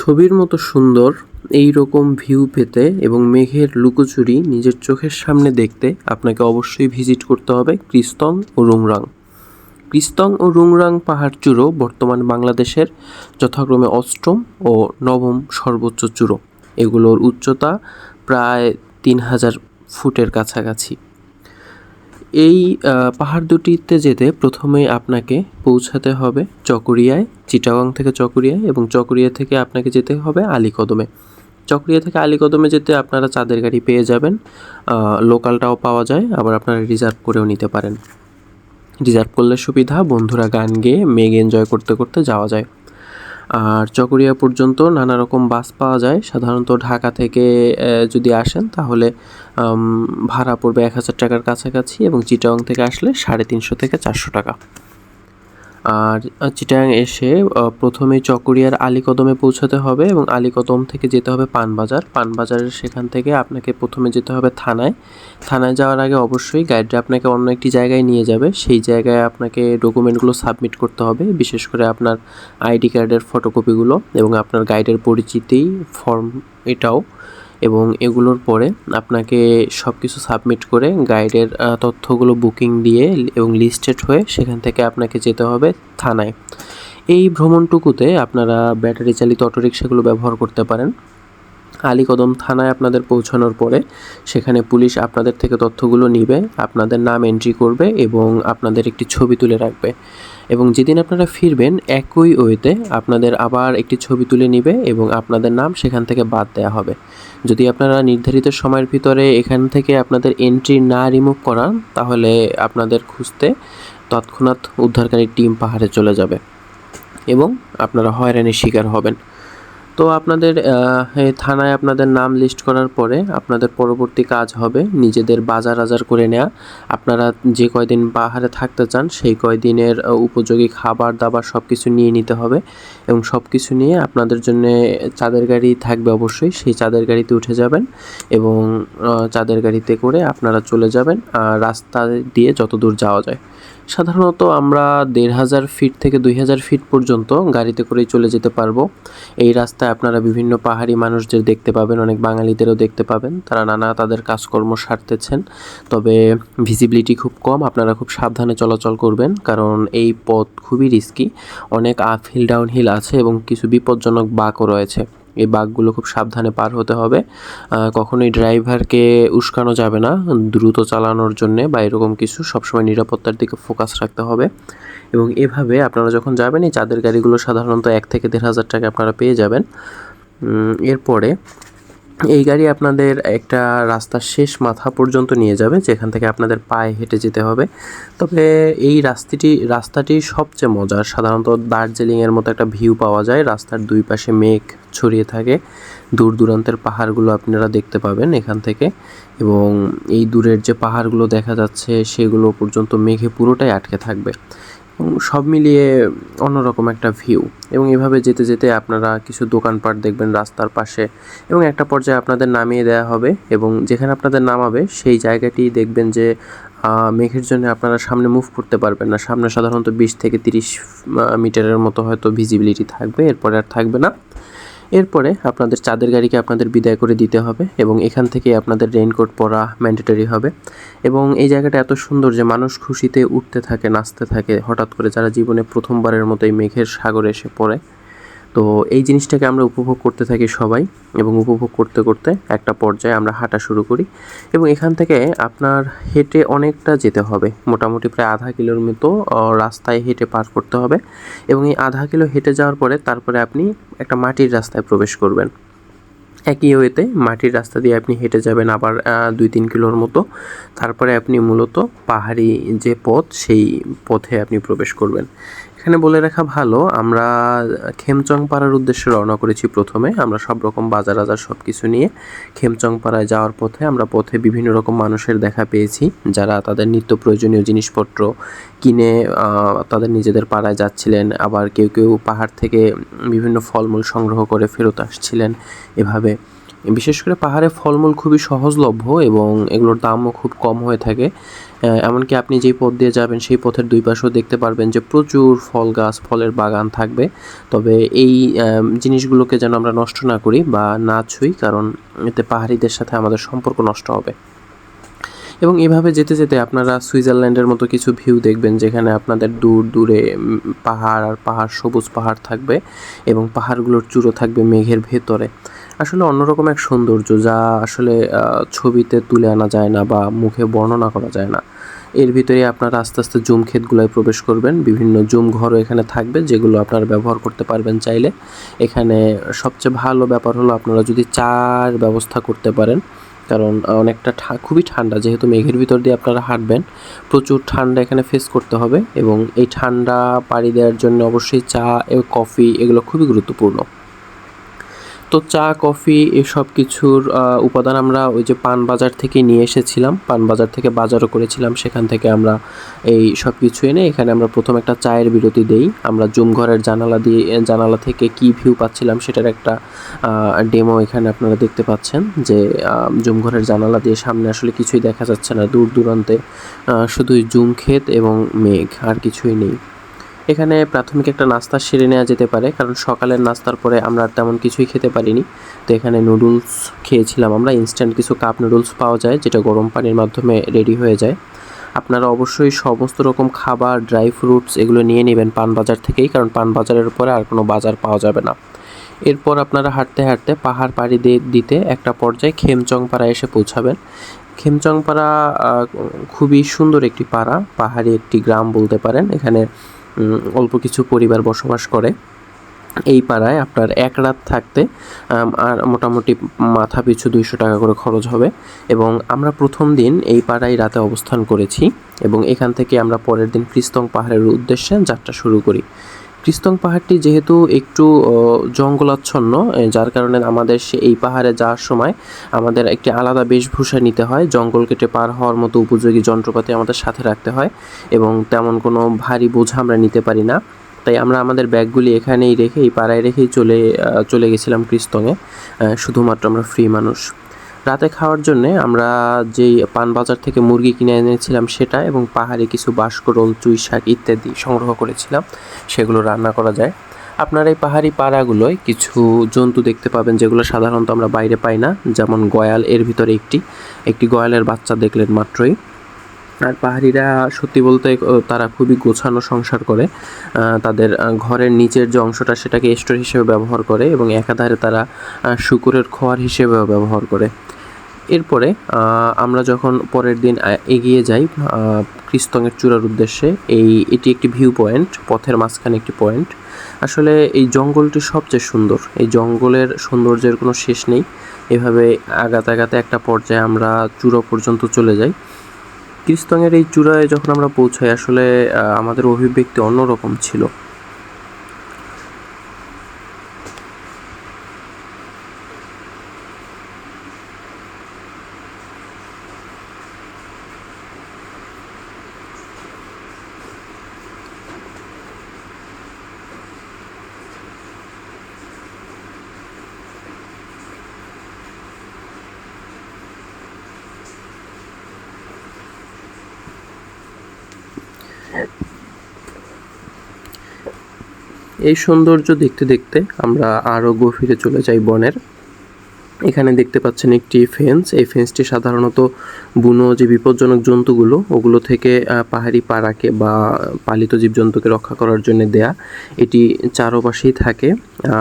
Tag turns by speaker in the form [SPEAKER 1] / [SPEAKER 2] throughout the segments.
[SPEAKER 1] ছবির মতো সুন্দর এই রকম ভিউ পেতে এবং মেঘের লুকোচুরি নিজের চোখের সামনে দেখতে আপনাকে অবশ্যই ভিজিট করতে হবে ক্রিস্তং ও রুংরাং। ক্রিস্তং ও রুংরাং পাহাড় চূড়ো বর্তমান বাংলাদেশের যথাক্রমে অষ্টম ও নবম সর্বোচ্চ চূড়ো। এগুলোর উচ্চতা প্রায় তিন হাজার ফুটের কাছাকাছি। এই পাহাড় দুটিতে যেতে প্রথমে আপনাকে পৌঁছাতে হবে চকরিয়ায়, চিটাগং থেকে চকরিয়ায় এবং চকরিয়া থেকে আপনাকে যেতে হবে আলীকদমে। চকরিয়া থেকে আলীকদমে যেতে আপনারা চাঁদের গাড়ি পেয়ে যাবেন লোকালটাও পাওয়া যায়, আবার আপনারা রিজার্ভ করেও নিতে পারেন। রিজার্ভ করলে সুবিধা, বন্ধুরা গান গেয়ে মেঘ এনজয় করতে করতে যাওয়া যায়। আর চকরিয়া পর্যন্ত নানা রকম বাস পাওয়া যায়। সাধারণত ঢাকা থেকে যদি আসেন তাহলে ভাড়া পড়বে এক হাজার টাকার কাছাকাছি এবং চিটাং থেকে আসলে সাড়ে তিনশো থেকে চারশো টাকা। আর চিটাং এসে প্রথমে চকরিয়ার আলীকদমে পৌঁছাতে হবে এবং আলীকদম থেকে যেতে হবে পানবাজার। পানবাজারের সেখান থেকে আপনাকে প্রথমে যেতে হবে থানায়। থানায় যাওয়ার আগে অবশ্যই গাইডরা আপনাকে অন্য একটি জায়গায় নিয়ে যাবে। সেই জায়গায় আপনাকে ডকুমেন্টগুলো সাবমিট করতে হবে, বিশেষ করে আপনার আইডি কার্ডের ফটোকপিগুলো এবং আপনার গাইডের পরিচিতি, ফর্ম এটাও। এবং এগুলোর পরে আপনাকে সব কিছু সাবমিট করে গাইডের তথ্যগুলো বুকিং দিয়ে এবং লিস্টেড হয়ে সেখান থেকে আপনাকে যেতে হবে থানায়। এই ভ্রমণটুকুতে আপনারা ব্যাটারি চালিত অটোরিকশাগুলো ব্যবহার করতে পারেন। আলীকদম থানায় আপনাদের পৌঁছানোর পরে সেখানে পুলিশ আপনাদের থেকে তথ্যগুলো নিবে, আপনাদের নাম এন্ট্রি করবে এবং আপনাদের একটি ছবি তুলে রাখবে। এবং যেদিন আপনারা ফিরবেন, একই ওয়েতে আপনাদের আবার একটি ছবি তুলে নিবে এবং আপনাদের নাম সেখান থেকে বাদ দেওয়া হবে। যদি আপনারা নির্ধারিত সময়ের ভিতরে এখান থেকে আপনাদের এন্ট্রি না রিমুভ করান, তাহলে আপনাদের খুঁজতে তৎক্ষণাৎ উদ্ধারকারী টিম পাহাড়ে চলে যাবে এবং আপনারা হয়রানির শিকার হবেন। তো আপনাদের থানায় আপনাদের নাম লিস্ট করার পরে আপনাদের পরবর্তী কাজ হবে নিজেদের বাজার আজার করে নেওয়া আপনারা যে কয়দিন পাহাড়ে থাকতে চান সেই কয়দিনের উপযোগী খাবার দাবার সব কিছু নিয়ে নিতে হবে এবং সব কিছু নিয়ে আপনাদের জন্য চাঁদের গাড়ি থাকবে অবশ্যই, সেই চাঁদের গাড়িতে উঠে যাবেন এবং চাঁদের গাড়িতে করে আপনারা চলে যাবেন আর রাস্তা দিয়ে যত দূর যাওয়া যায়। সাধারণত আমরা দেড় হাজার ফিট থেকে দুই হাজার ফিট পর্যন্ত গাড়িতে করেই চলে যেতে পারব। এই রাস্তায় আপনারা বিভিন্ন পাহাড়ি মানুষদের দেখতে পাবেন, অনেক বাঙালিদেরও দেখতে পাবেন। তারা নানা তাদের কাজকর্ম সারতেছেন, তবে ভিজিবিলিটি খুব কম, আপনারা খুব সাবধানে চলাচল করবেন, কারণ এই পথ খুবই রিস্কি অনেক আপ হিল ডাউন হিল আছে এবং কিছু বিপজ্জনক বাঁকও রয়েছে। এই বাঘগুলো খুব সাবধানে পার হতে হবে। কখনোই ড্রাইভারকে উস্কানো যাবে না, দ্রুত চালানোর জন্যে বা এরকম কিছু সবসময় নিরাপত্তার দিকে ফোকাস রাখতে হবে। এবং এভাবে আপনারা যখন যাবেন, এই চাঁদের গাড়িগুলো সাধারণত এক থেকে দেড় হাজার টাকা আপনারা পেয়ে যাবেন। এরপরে এই গাড়ি আপনাদের একটা রাস্তার শেষ মাথা পর্যন্ত নিয়ে যাবে, যেখান থেকে আপনাদের পায়ে হেঁটে যেতে হবে। তবে এই রাস্তাটি রাস্তাটি সবচেয়ে মজার। সাধারণত দার্জিলিংয়ের মতো একটা ভিউ পাওয়া যায়। রাস্তার দুই পাশে মেঘ ছড়িয়ে থাকে। দূর দূরান্তের পাহাড়গুলো আপনারা দেখতে পাবেন এখান থেকে। এবং এই দূরের যে পাহাড়গুলো দেখা যাচ্ছে, সেগুলো পর্যন্ত মেঘে পুরোটাই আটকে থাকবে। এবং সব মিলিয়ে অন্যরকম একটা ভিউ এবং এভাবে যেতে যেতে আপনারা কিছু দোকানপাট দেখবেন রাস্তার পাশে। এবং একটা পর্যায়ে আপনাদের নামিয়ে দেওয়া হবে। এবং যেখানে আপনাদের নামাবে, সেই জায়গাটি দেখবেন যে মেঘের জন্য আপনারা সামনে মুভ করতে পারবেন না। সামনে সাধারণত বিশ থেকে তিরিশ মিটারের মতো হয়তো ভিজিবিলিটি থাকবে। এরপরে আর থাকবে না। এরপরে আপনাদের চাঁদের গাড়িকে আপনাদের বিদায় করে দিতে হবে এবং এখান থেকে আপনাদের রেইনকোট পরা ম্যান্ডেটরি হবে। এবং এই জায়গাটা এত সুন্দর যে মানুষ খুশিতে উঠতে থাকে, নাচতে থাকে, হঠাৎ করে যারা জীবনে প্রথমবারের মতো এই মেঘের সাগরে এসে পড়ে। তো এই জিনিসটাকে আমরা উপভোগ করতে থাকি সবাই এবং উপভোগ করতে করতে একটা পর্যায়ে আমরা হাঁটা শুরু করি এবং এখান থেকে আপনার হেঁটে অনেকটা যেতে হবে। মোটামুটি প্রায় আধা কিলোর মতো রাস্তায় হেঁটে পার করতে হবে এবং এই আধা কিলো হেঁটে যাওয়ার পরে তারপরে আপনি একটা মাটির রাস্তায় প্রবেশ করবেন। একই ওয়েতে মাটির রাস্তা দিয়ে আপনি হেঁটে যাবেন আবার দুই তিন কিলোর মতো। তারপরে আপনি মূলত পাহাড়ি যে পথ, সেই পথে আপনি প্রবেশ করবেন। এখানে বলে রাখা ভালো, আমরা খেমচং পাড়ার উদ্দেশ্যে রওনা করেছি প্রথমে। আমরা সব রকম বাজার আজার সব কিছু নিয়ে খেমচং পাড়ায় যাওয়ার পথে আমরা পথে বিভিন্ন রকম মানুষের দেখা পেয়েছি, যারা তাদের নিত্য প্রয়োজনীয় জিনিসপত্র কিনে তাদের নিজেদের পাড়ায় যাচ্ছিলেন। আবার কেউ কেউ পাহাড় থেকে বিভিন্ন ফলমূল সংগ্রহ করে ফেরত আসছিলেন এভাবে। বিশেষ করে পাহাড়ে ফলমূল খুবই সহজলভ্য এবং এগুলোর দামও খুব কম হয়ে থাকে। এমনকি আপনি যেই পথ দিয়ে যাবেন, সেই পথের দুই পাশেও দেখতে পারবেন যে প্রচুর ফল গাছ, ফলের বাগান থাকবে। তবে এই জিনিসগুলোকে যেন আমরা নষ্ট না করি বা না ছুঁই, কারণ এতে পাহাড়িদের সাথে আমাদের সম্পর্ক নষ্ট হবে। এবং এভাবে যেতে যেতে আপনারা সুইজারল্যান্ডের মতো কিছু ভিউ দেখবেন, যেখানে আপনাদের দূর দূরে পাহাড় আর পাহাড়, সবুজ পাহাড় থাকবে এবং পাহাড়গুলোর চূড়ো থাকবে মেঘের ভেতরে। আসলে অন্যরকম এক সৌন্দর্য যা আসলে ছবিতে তুলে আনা যায় না বা মুখে বর্ণনা করা যায় না। এর ভিতরে আপনারা আস্তে আস্তে জুম ক্ষেতগুলোয় প্রবেশ করবেন। বিভিন্ন জুম ঘরও এখানে থাকবে যেগুলো আপনারা ব্যবহার করতে পারবেন চাইলে। এখানে সবচেয়ে ভালো ব্যাপার হলো আপনারা যদি চার ব্যবস্থা করতে পারেন, কারণ অনেকটা খুবই ঠান্ডা যেহেতু মেঘের ভিতর দিয়ে আপনারা হাঁটবেন, প্রচুর ঠান্ডা এখানে ফেস করতে হবে এবং এই ঠান্ডা পাড়ি দেওয়ার জন্য অবশ্যই চা এবং কফি এগুলো খুবই গুরুত্বপূর্ণ। তো চা, কফি এসব কিছুর উপাদান আমরা ওই যে পান বাজার থেকে নিয়ে এসেছিলাম। পান বাজার থেকে বাজারও করেছিলাম। সেখান থেকে আমরা এই সব কিছু এনে এখানে আমরা প্রথম একটা চায়ের বিরতি দেই। আমরা জুম ঘরের জানালা দিয়ে জানালা থেকে কি ভিউ পাচ্ছিলাম সেটার একটা ডেমো এখানে আপনারা দেখতে পাচ্ছেন যে জুম ঘরের জানালা দিয়ে সামনে আসলে কিছুই দেখা যাচ্ছে না। দূর দূরান্তে শুধুই জুম ক্ষেত এবং মেঘ, আর কিছুই নেই। এখানে প্রাথমিক একটা নাস্তা সেরে নেওয়া যেতে পারে, কারণ সকালের নাস্তার পরে আমরা তেমন কিছুই খেতে পারিনি। তো এখানে নুডলস খেয়েছিলাম আমরা ইনস্ট্যান্ট কিছু কাপ নুডলস পাওয়া যায়, যেটা গরম পানির মাধ্যমে রেডি হয়ে যায়। আপনারা অবশ্যই সমস্ত রকম খাবার ড্রাই ফ্রুটস এগুলো নিয়ে নেবেন পান বাজার থেকেই, কারণ পান বাজারের পরে আর কোনো বাজার পাওয়া যাবে না। এরপর আপনারা হাঁটতে হাঁটতে পাহাড় পাড়ি দিয়ে দিতে একটা পর্যায়ে খেমচংপাড়া এসে পৌঁছাবেন। খেমচংপাড়া খুবই সুন্দর একটি পাড়া, পাহাড়ি একটি গ্রাম বলতে পারেন। এখানে অল্প কিছু পরিবার বসবাস করে। এই পাড়ায় আপনার এক রাত থাকতে আর মোটামুটি মাথা পিছু দুইশো টাকা করে খরচ হবে। এবং আমরা প্রথম দিন এই পাড়ায় রাতে অবস্থান করেছি এবং এখান থেকে আমরা পরের দিন ক্রিস্তং পাহাড়ের উদ্দেশ্যে যাত্রা শুরু করি। ক্রিস্তং পাহাড়টি যেহেতু একটু জঙ্গলাচ্ছন্ন যার কারণে আমাদের সে এই পাহাড়ে যাওয়ার সময় আমাদের একটি আলাদা বেশভূষা নিতে হয়। জঙ্গল কেটে পার হওয়ার মতো উপযোগী যন্ত্রপাতি আমাদের সাথে রাখতে হয় এবং তেমন কোনো ভারী বোঝা আমরা নিতে পারি না। তাই আমরা আমাদের ব্যাগগুলি এখানেই রেখে, এই পাড়ায় রেখেই চলে চলে গেছিলাম ক্রিস্তংয়ে শুধুমাত্র আমরা ফ্রি মানুষ। রাতে খাওয়ার জন্য আমরা যেই পান বাজার থেকে মুরগি কিনে এনেছিলাম সেটা এবং পাহাড়ে কিছু বাসকরোল চুই শাক ইত্যাদি সংগ্রহ করেছিলাম, সেগুলো রান্না করা যায়। আপনার এই পাহাড়ি পাড়াগুলোয় কিছু জন্তু দেখতে পাবেন, যেগুলো সাধারণত আমরা বাইরে পাই না। যেমন গয়াল, এর ভিতরে একটি। একটি গয়ালের বাচ্চা দেখলেন মাত্রই। আর পাহাড়িরা সত্যি বলতে তারা খুবই গোছানো সংসার করে। তাদের ঘরের নিচের যে অংশটা সেটাকে স্টোর হিসেবে ব্যবহার করে এবং একাধারে তারা শুকুরের খোয়ার হিসেবেও ব্যবহার করে। এরপরে আমরা যখন পরের দিন এগিয়ে যাই আহ, ক্রিস্তঙের চূড়ার উদ্দেশ্যে এই এটি একটি ভিউ পয়েন্ট পথের মাঝখানে একটি পয়েন্ট আসলে এই জঙ্গলটি সবচেয়ে সুন্দর। এই জঙ্গলের সৌন্দর্যের কোনো শেষ নেই। এভাবে আগাতে আগাতে একটা পর্যায়ে আমরা চূড়া পর্যন্ত চলে যাই। ক্রিস্তঙের এই চূড়ায় যখন আমরা পৌঁছাই আসলে আমাদের অভিব্যক্তি অন্যরকম ছিল। এই সৌন্দর্য দেখতে দেখতে আমরা আরও গভীরে চলে যাই বনের। এখানে দেখতে পাচ্ছেন একটি ফেন্স এই ফেন্সটি সাধারণত বুনো যে বিপজ্জনক জন্তুগুলো, ওগুলো থেকে পাহাড়ি পাড়াকে বা পালিত জীবজন্তুকে রক্ষা করার জন্য দেয়া। এটি চারপাশেই থাকে।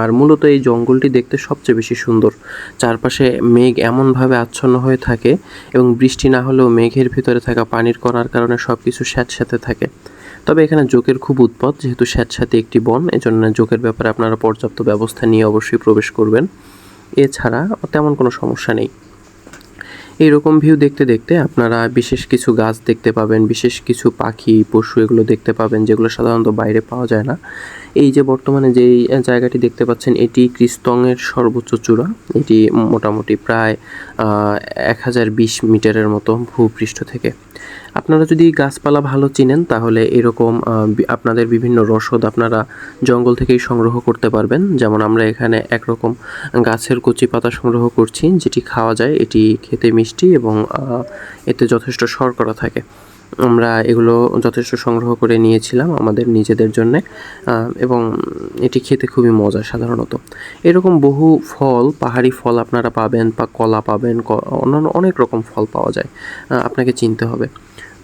[SPEAKER 1] আর মূলত এই জঙ্গলটি দেখতে সবচেয়ে বেশি সুন্দর। চারপাশে মেঘ এমনভাবে আচ্ছন্ন হয়ে থাকে এবং বৃষ্টি না হলেও মেঘের ভিতরে থাকা পানির করার কারণে সব কিছু স্যাঁতস্যাঁতে থাকে। তবে এখানে জোকের খুব উৎপাত, যেহেতু স্যাঁতস্যাঁতে একটি বন, এজন্য জোকের ব্যাপারে আপনারা পর্যাপ্ত ব্যবস্থা নিয়ে অবশ্যই প্রবেশ করবেন। এছাড়া তেমন কোনো সমস্যা নেই। এইরকম ভিউ দেখতে দেখতে আপনারা বিশেষ কিছু গাছ দেখতে পাবেন, বিশেষ কিছু পাখি, পশু এগুলো দেখতে পাবেন, যেগুলো সাধারণত বাইরে পাওয়া যায় না। এই যে বর্তমানে যেই জায়গাটি দেখতে পাচ্ছেন, এটি ক্রিস্তংয়ের সর্বোচ্চ চূড়া। এটি মোটামুটি প্রায় এক হাজার বিশ মিটারের মতো ভূপৃষ্ঠ থেকে। আপনারা যদি গাছপালা ভালো চিনেন, তাহলে এরকম আপনাদের বিভিন্ন রসদ আপনারা জঙ্গল থেকেই সংগ্রহ করতে পারবেন। যেমন আমরা এখানে একরকম গাছের কচি পাতা সংগ্রহ করছি, যেটি খাওয়া যায়, এটি খেতে মিষ্টি এবং এতে যথেষ্ট শর্করা থাকে। আমরা এগুলো যথেষ্ট সংগ্রহ করে নিয়েছিলাম আমাদের নিজেদের জন্যে এবং এটি খেতে খুবই মজা সাধারণত। এরকম বহু ফল, পাহাড়ি ফল আপনারা পাবেন বা কলা পাবেন অন্যান্য অনেক রকম ফল পাওয়া যায় আপনাকে চিনতে হবে।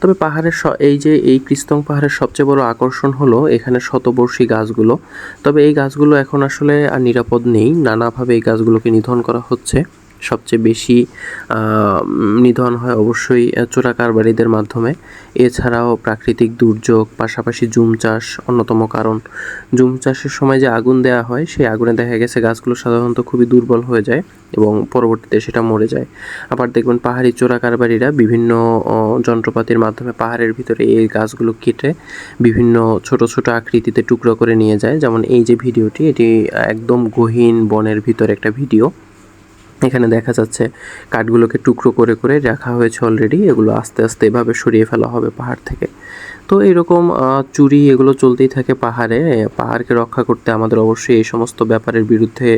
[SPEAKER 1] তবে পাহাড়ের এই যে এই ক্রিস্তং পাহাড়ের সবচেয়ে বড় আকর্ষণ হলো এখানে শতবর্ষী গাছগুলো। তবে এই গাছগুলো এখন আসলে আর নিরাপদ নেই। নানাভাবে এই গাছগুলোকে নিধন করা হচ্ছে। সবচেয়ে বেশি নিধন হয় অবশ্যই চোরা কারবারিদের মাধ্যমে। এছাড়াও প্রাকৃতিক দুর্যোগ, পাশাপাশি জুম চাষ অন্যতম কারণ। জুম চাষের সময় যে আগুন দেওয়া হয়, সেই আগুনে দেখা গেছে গাছগুলো সাধারণত খুবই দুর্বল হয়ে যায় এবং পরবর্তীতে সেটা মরে যায়। আবার দেখবেন পাহাড়ি চোরা কারবারিরা বিভিন্ন যন্ত্রপাতির মাধ্যমে পাহাড়ের ভিতরে এই গাছগুলো কেটে বিভিন্ন ছোট ছোট আকৃতিতে টুকরো করে নিয়ে যায়। যেমন এই যে ভিডিওটি, এটি একদম গহীন বনের ভিতরে একটা ভিডিও। এখানে দেখা যাচ্ছে কাঠগুলোকে টুকরো করে করে রাখা হয়েছে অলরেডি এগুলো আস্তে আস্তে এভাবে সরিয়ে ফেলা হবে পাহাড় থেকে। তো এরকম চুরি এগুলো চলতেই থাকে পাহাড়ে। পাহাড়কে রক্ষা করতে আমাদের অবশ্যই এই সমস্ত ব্যাপারের বিরুদ্ধে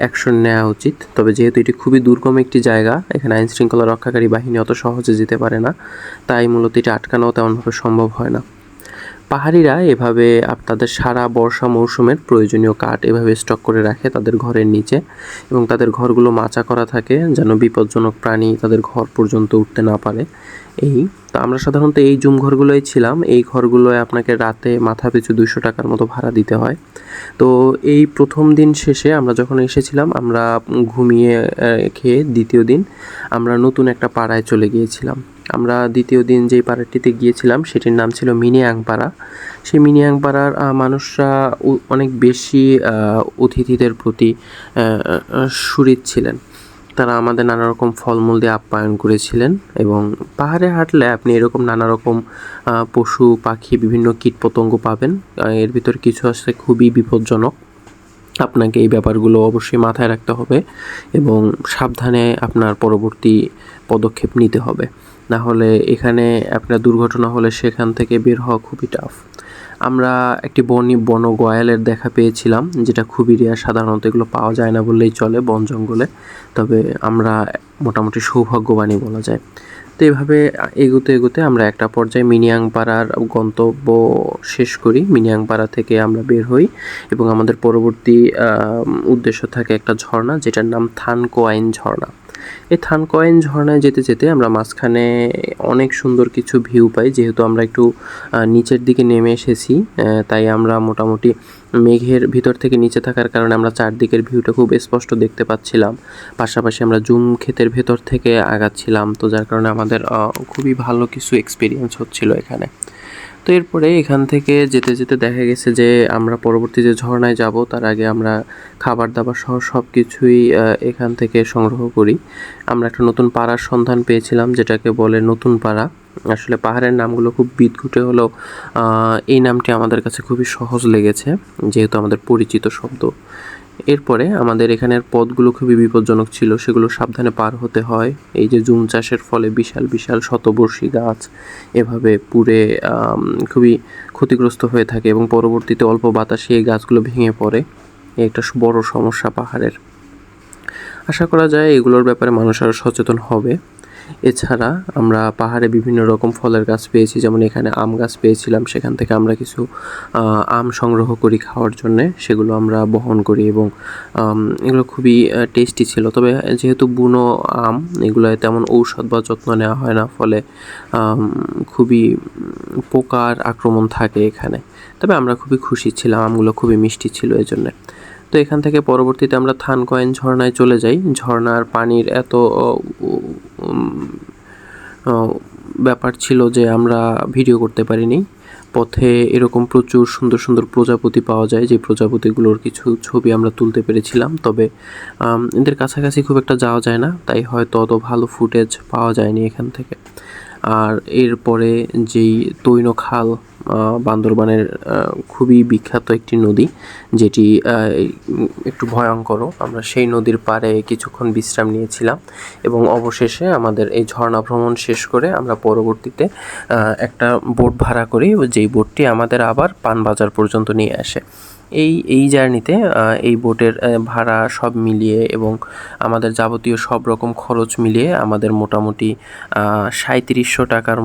[SPEAKER 1] অ্যাকশন নেওয়া উচিত। তবে যেহেতু এটি খুবই দুর্গম একটি জায়গা, এখানে আইন শৃঙ্খলা রক্ষাকারী বাহিনী অত সহজে যেতে পারে না। তাই মূলত এটি আটকানো তেমনভাবে সম্ভব হয় না। পাহাড়িরা এভাবে তাদের সারা বর্ষা মৌসুমের প্রয়োজনীয় কাঠ এভাবে স্টক করে রাখে তাদের ঘরের নিচে এবং তাদের ঘরগুলো মাচা করা থাকে যেন বিপজ্জনক প্রাণী তাদের ঘর পর্যন্ত উঠতে না পারে। এই, তো আমরা সাধারণত এই জুম ঘরগুলোই ছিলাম। এই ঘরগুলোয় আপনাকে রাতে মাথা পিছু দুশো টাকার মতো ভাড়া দিতে হয়। তো এই প্রথম দিন শেষে আমরা যখন এসেছিলাম, আমরা ঘুমিয়ে খেয়ে দ্বিতীয় দিন আমরা নতুন একটা পাড়ায় চলে গিয়েছিলাম। আমরা দ্বিতীয় দিন যেই পাড়াটিতে গিয়েছিলাম, সেটির নাম ছিল মিনিয়াংপাড়া। সেই মিনিয়াংপাড়ার মানুষরা অনেক বেশি অতিথিদের প্রতি সুরিত ছিলেন। তারা আমাদের নানা রকম ফলমূল দিয়ে আপ্যায়ন করেছিলেন এবং পাহাড়ে হাঁটলে আপনি এরকম নানা রকম পশু, পাখি, বিভিন্ন কীটপতঙ্গ পাবেন। এর ভিতর কিছু আছে খুবই বিপজ্জনক। আপনাকে এই ব্যাপারগুলো অবশ্যই মাথায় রাখতে হবে এবং সাবধানে আপনার পরবর্তী পদক্ষেপ নিতে হবে। না হলে এখানে আপনার দুর্ঘটনা হলে সেখান থেকে বের হওয়া খুবই টাফ আমরা একটি বনি, বন গয়ালের দেখা পেয়েছিলাম, যেটা খুবই রেয়ার সাধারণত এগুলো পাওয়া যায় না বললেই চলে বন জঙ্গলে। তবে আমরা মোটামুটি সৌভাগ্যবানই বলা যায়। তো এইভাবে এগোতে এগোতে আমরা একটা পর্যায়ে মিনিয়াংপাড়ার গন্তব্য শেষ করি। মিনিয়াংপাড়া থেকে আমরা বের হই এবং আমাদের পরবর্তী উদ্দেশ্য থাকে একটা ঝর্ণা যেটার নাম থানকোয়াইন ঝর্ণা। এই থানকোয়াইন ঝর্ণায় যেতে যেতে আমরা মাঝখানে অনেক সুন্দর কিছু ভিউ পাই। যেহেতু আমরা একটু নিচের দিকে নেমে এসেছি তাই আমরা মোটামুটি মেঘের ভিতর থেকে নিচে থাকার কারণে আমরা চারদিকের ভিউটা খুব স্পষ্ট দেখতে পাচ্ছিলাম। পাশাপাশি আমরা জুম ক্ষেতের ভেতর থেকে আগাচ্ছিলাম, তো যার কারণে আমাদের খুবই ভালো কিছু এক্সপিরিয়েন্স হচ্ছিল এখানে। এরপরে এখান থেকে যেতে যেতে দেখা গেছে যে আমরা পরবর্তী যে ঝর্ণায় যাব, তার আগে আমরা খাবার দাবার সহ সব কিছুই এখান থেকে সংগ্রহ করি। আমরা একটা নতুন পাড়ার সন্ধান পেয়েছিলাম, যেটাকে বলে নতুন পাড়া। আসলে পাহাড়ের নামগুলো খুব বিদঘুটে হলেও এই নামটি আমাদের কাছে খুবই সহজ লেগেছে, যেহেতু আমাদের পরিচিত শব্দ। এরপরে আমাদের এখানের পথগুলো খুবই বিপজ্জনক ছিল, সেগুলো সাবধানে পার হতে হয়। এই যে জুম চাষের ফলে বিশাল বিশাল শতবর্ষী গাছ এভাবে পুড়ে খুবই ক্ষতিগ্রস্ত হয়ে থাকে এবং পরবর্তীতে অল্প বাতাসে এই গাছগুলো ভেঙে পড়ে। একটা বড় সমস্যা পাহাড়ের। আশা করা যায় এগুলোর ব্যাপারে মানুষ আরও সচেতন হবে। এছাড়া আমরা পাহাড়ে বিভিন্ন রকম ফলের গাছ পেয়েছি, যেমন এখানে আম গাছ পেয়েছিলাম, সেখান থেকে আমরা কিছু আম সংগ্রহ করি খাওয়ার জন্যে, সেগুলো আমরা বহন করি এবং এগুলো খুবই টেস্টি ছিল। তবে যেহেতু বুনো আম, এগুলোয় তেমন ঔষধ বা যত্ন নেওয়া হয় না, ফলে খুবই পোকার আক্রমণ থাকে এখানে। তবে আমরা খুবই খুশি ছিলাম, আমগুলো খুবই মিষ্টি ছিল এই জন্যে তো এখান থেকে পরবর্তীতে আমরা থানকয়েন ঝর্ণায় চলে যাই। ঝর্ণার পানির এত ব্যাপার ছিল যে আমরা ভিডিও করতে পারিনি। পথে এরকম প্রচুর সুন্দর সুন্দর প্রজাপতি পাওয়া যায়, যে প্রজাপতিগুলোর কিছু ছবি আমরা তুলতে পেরেছিলাম। তবে এদের কাছাকাছি খুব একটা যাওয়া যায় না, তাই হয়তো অত ভালো ফুটেজ পাওয়া যায়নি এখান থেকে। আর এরপরে যেই তৈন খাল বান্দরবানের খুবই বিখ্যাত একটি নদী, যেটি একটু ভয়ঙ্করও। আমরা সেই নদীর পাড়ে কিছুক্ষণ বিশ্রাম নিয়েছিলাম এবং অবশেষে আমাদের এই ঝর্ণা ভ্রমণ শেষ করে আমরা পরবর্তীতে একটা বোট ভাড়া করি, যেই বোটটি আমাদের আবার পানবাজার পর্যন্ত নিয়ে আসে। এই এই জার্নিতে এই বোটের ভাড়া সব মিলিয়ে এবং আমাদের যাবতীয় সব রকম খরচ মিলিয়ে আমাদের মোটামুটি সাঁত্রিশশো টাকার